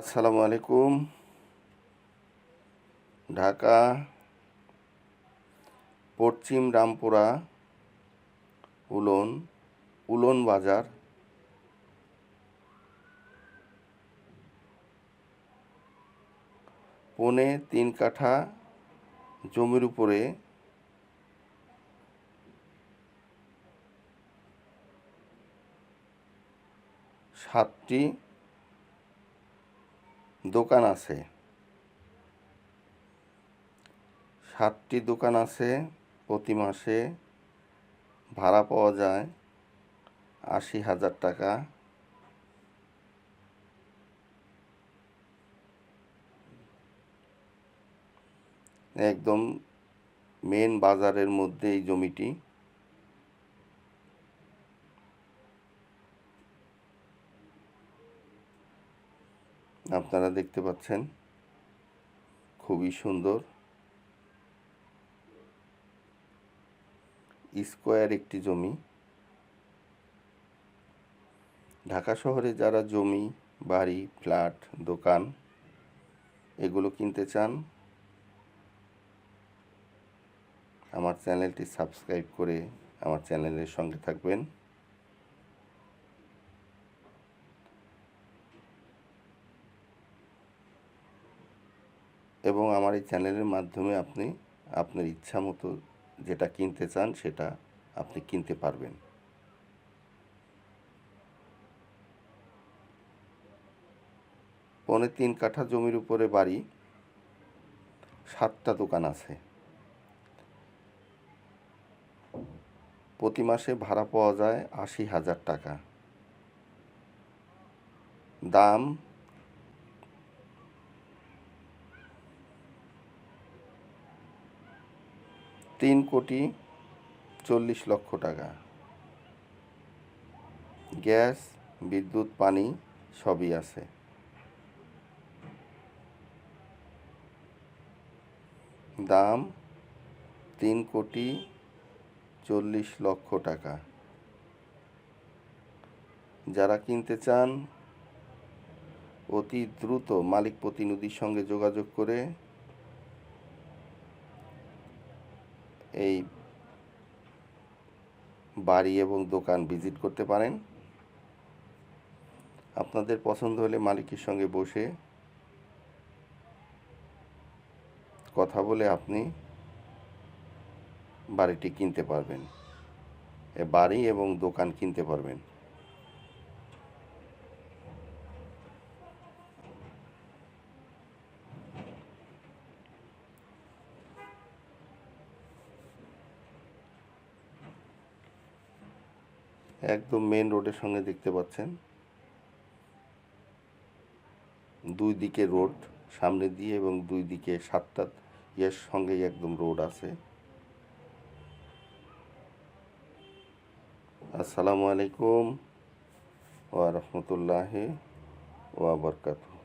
আসসালামু আলাইকুম ঢাকা পশ্চিম Rampura woollen woollen বাজার। পনে তিন কাঠা জমির উপরে সাতটি দোকান আছে। সাতটি দোকান আছে, প্রতি মাসে ভাড়া পাওয়া যায় আশি হাজার টাকা। একদম মেন বাজারের মধ্যে এই জমিটি। আপনারা দেখতে পাচ্ছেন, খুবই সুন্দর। স্কোয়ার একটি জমি। ঢাকা শহরে যারা জমি, বাড়ি, ফ্ল্যাট, দোকান এগুলো কিনতে চান, আমার চ্যানেলটি সাবস্ক্রাইব করে আমার চ্যানেলের সঙ্গে থাকবেন। এবং আমার এই চ্যানেলের মাধ্যমে আপনি আপনার ইচ্ছা মতো যেটা কিনতে চান সেটা আপনি কিনতে পারবেন। পৌনে তিন কাঠা জমির উপরে বাড়ি, সাতটা দোকান আছে। প্রতি মাসে ভাড়া পাওয়া যায় আশি হাজার টাকা। দাম তিন কোটি চল্লিশ লক্ষ টাকা। গ্যাস, বিদ্যুৎ, পানি সবই আছে। দাম তিন কোটি চল্লিশ লক্ষ টাকা। যারা কিনতে চান, অতি দ্রুত মালিক প্রতিনিধির সঙ্গে যোগাযোগ করে এই বাড়ি এবং দোকান ভিজিট করতে পারেন। আপনাদের পছন্দ হলে মালিকের সঙ্গে বসে কথা বলে আপনি বাড়িটি কিনতে পারবেন। বাড়ি এবং দোকান কিনতে পারবেন। একদম মেন রোডের সঙ্গে দেখতে পাচ্ছেন। দুই দিকে রোড সামনে দিয়ে এবং দুই দিকে সাতটা ইয়ের সঙ্গে একদম রোড আছে। আসসালামু আলাইকুম। ওয়া রাহমাতুল্লাহি ওয়া বারাকাতুহু।